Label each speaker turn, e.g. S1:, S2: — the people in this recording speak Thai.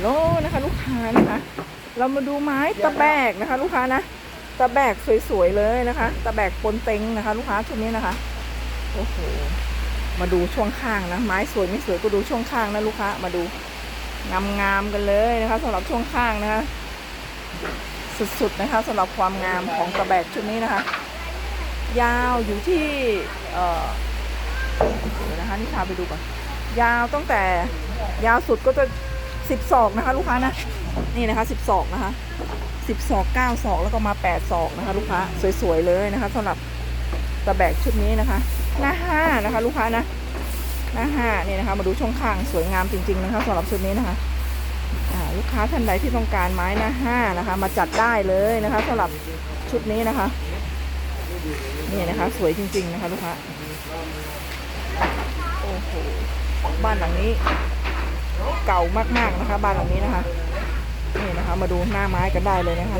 S1: โลนะคะ ลูกค้านะคะ เรามาดูไม้ตะแบกนะคะ ลูกค้านะตะแบกสวยๆเลยนะคะตะแบกปนเต็งนะคะ ลูกค้าชุดนี้นะคะโอ้โหมาดูช่วงข้างนะไม้สวยไม่สวยก็ดูช่วงข้างนะลูกค้ามาดูงามๆกันเลยนะคะสำหรับช่วงข้างนะคะ สุดๆนะคะสำหรับความงามของตะแบกชุดนี้นะคะ ยาวอยู่ที่เอ่อนะคะนี่พาไปดูก่อนยาวตั้งแต่ยาวสุดก็จะ สิบศอกนะคะ ลูกค้านะนี่นะคะสิบศอกนะคะสิบศอกเก้าศอกแล้วก็มาแปดศอกนะคะ ลูกค้าสวยๆเลยนะคะสำหรับตะแบกชุดนี้นะคะ หน้าห้านะคะ ลูกค้านะหน้าห้านี่นะคะ มาดูช่องข้างสวยงามจริง ๆ นะคะสำหรับชุดนี้นะคะลูกค้าท่านใดที่ต้องการไม้หน้าห้านะคะ มาจัดได้เลยนะคะสำหรับชุดนี้นะคะนี่นะคะ สวยจริง ๆ นะคะ ลูกค้าโอ้โหบ้านหลังนี้ เก่ามากๆนะคะบ้านหลังนี้นะคะนี่นะคะ มาดูหน้าไม้กันได้เลยนะคะ